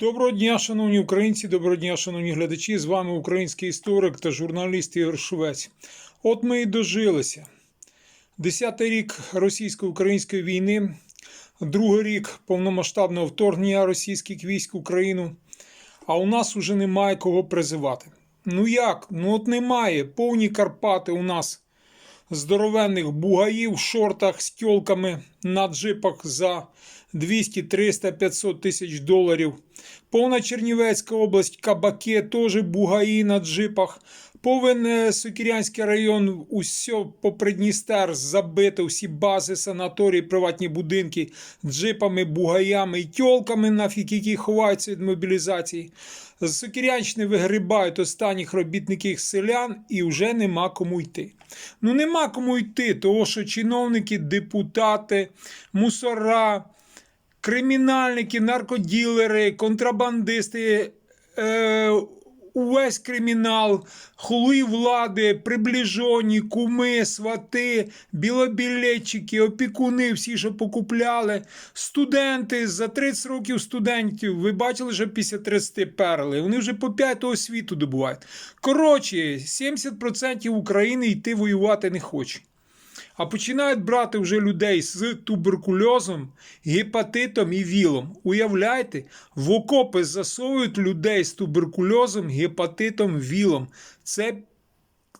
Доброго дня, шановні українці, доброго дня, шановні глядачі. З вами український історик та журналіст Ігор Швець. От ми і дожилися. Десятий рік російсько-української війни, другий рік повномасштабного вторгнення російських військ в Україну. А у нас уже немає кого призивати. Ну як? Ну от немає. Повні Карпати у нас здоровенних бугаїв в шортах з тьолками на джипах за 200, 300, 500 тисяч доларів. Повна Чернівецька область, кабаки, теж бугаї на джипах. Повен е, Сокірянський район, усе по Придністер забито, всі бази, санаторії, приватні будинки, джипами, бугаями і тьолками, нафіг, які ховаються від мобілізації. З Сокірянщини вигрібають останніх робітників селян і вже нема кому йти. Ну нема кому йти, того що чиновники, депутати, мусора, кримінальники, наркоділери, контрабандисти, е, увесь кримінал, хули влади, приближені, куми, свати, білобілетчики, опікуни, всі, що покупляли, студенти за 30 років студентів. Ви бачили, що після 30 перли. Вони вже по п'ятого світу добувають. Коротше, 70% України йти воювати не хоче. А починають брати вже людей з туберкульозом, гепатитом і вілом. Уявляйте, в окопи засовують людей з туберкульозом, гепатитом, вілом. Це,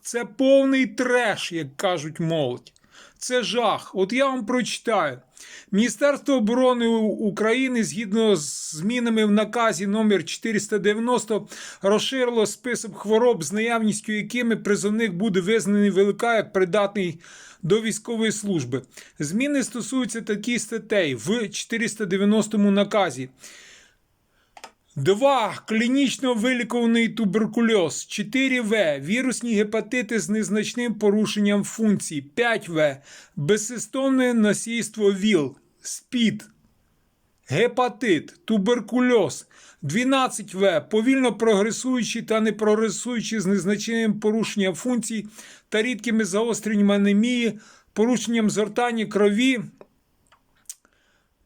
це повний треш, як кажуть молодь. Це жах. От я вам прочитаю. Міністерство оборони України згідно з змінами в наказі номер 490 розширило список хвороб, з наявністю якими призовник буде визнаний ВЛК як придатний до військової служби. Зміни стосуються таких статей в 490 наказі. 2. Клінічно вилікуваний туберкульоз. 4В. Вірусні гепатити з незначним порушенням функцій. 5В. Безсистомне носійство ВІЛ. СПІД. Гепатит, туберкульоз. 12В. Повільно прогресуючі та не прогресуючі з незначним порушенням функцій та рідкими загостреннями анемії, порушенням згортання крові,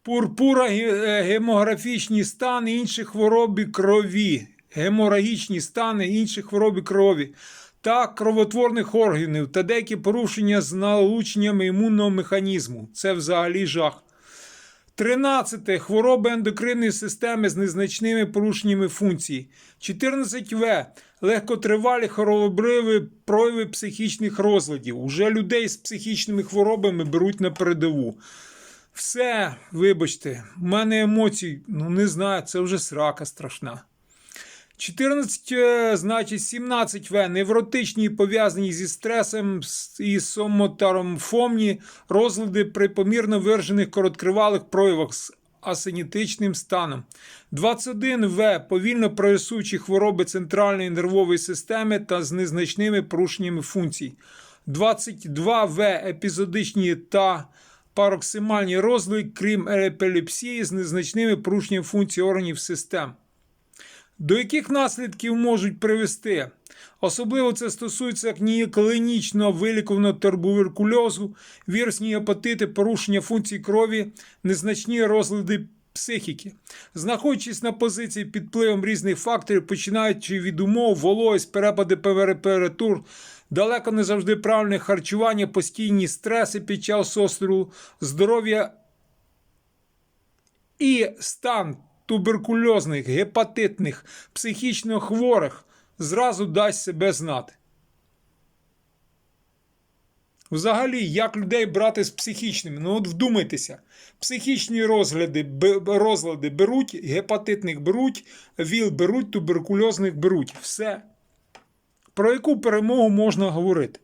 пурпура, ге- гемографічні стани, інші хвороби крові, геморагічні стани, інші хвороби крові та кровотворних органів та деякі порушення з налученнями імунного механізму. Це взагалі жах. 13. Хвороби ендокринної системи з незначними порушеннями функцій. 14В. Легкотривалі хоробриві прояви психічних розладів. Уже людей з психічними хворобами беруть на передову. Все, вибачте, в мене емоцій, ну не знаю, це вже срака страшна. 14, е, значить, 17 В. Невротичні пов'язані зі стресом і сомотаромфомні розлади при помірно виражених короткривалих проявах з асенітичним станом. 21 В. Повільно прогресуючі хвороби центральної нервової системи та з незначними порушеннями функцій. 22 В. Епізодичні та пароксимальні розлади, крім епілепсії з незначними порушеннями функцій органів систем. До яких наслідків можуть привести? Особливо це стосується клінічно вилікуваного туберкульозу, вірусні гепатити, порушення функцій крові, незначні розлади психіки. Знаходячись на позиції під впливом різних факторів, починаючи від умов, вологість, перепади температур, далеко не завжди правильне харчування, постійні стреси під час острілу, здоров'я і стан туберкульозних, гепатитних, психічно хворих зразу дасть себе знати. Взагалі, як людей брати з психічними? Ну от вдумайтеся, психічні розгляди, розлади беруть, гепатитних беруть, ВІЛ беруть, туберкульозних беруть. Все. Про яку перемогу можна говорити?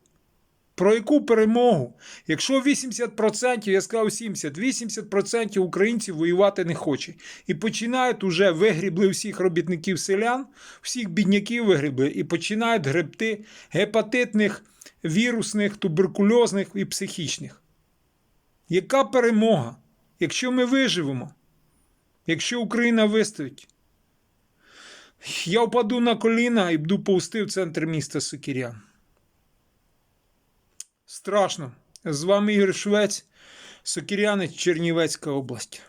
Про яку перемогу? Якщо 80%, я сказав 70%, 80% українців воювати не хоче. І починають уже вигрібли всіх робітників селян, всіх бідняків вигрібли і починають гребти гепатитних, вірусних, туберкульозних і психічних. Яка перемога? Якщо ми виживемо? Якщо Україна вистоїть? Я впаду на коліна і буду повсти в центр міста Сокірян. Страшно. З вами Ігор Швець, Сокірянець, Чернівецька область.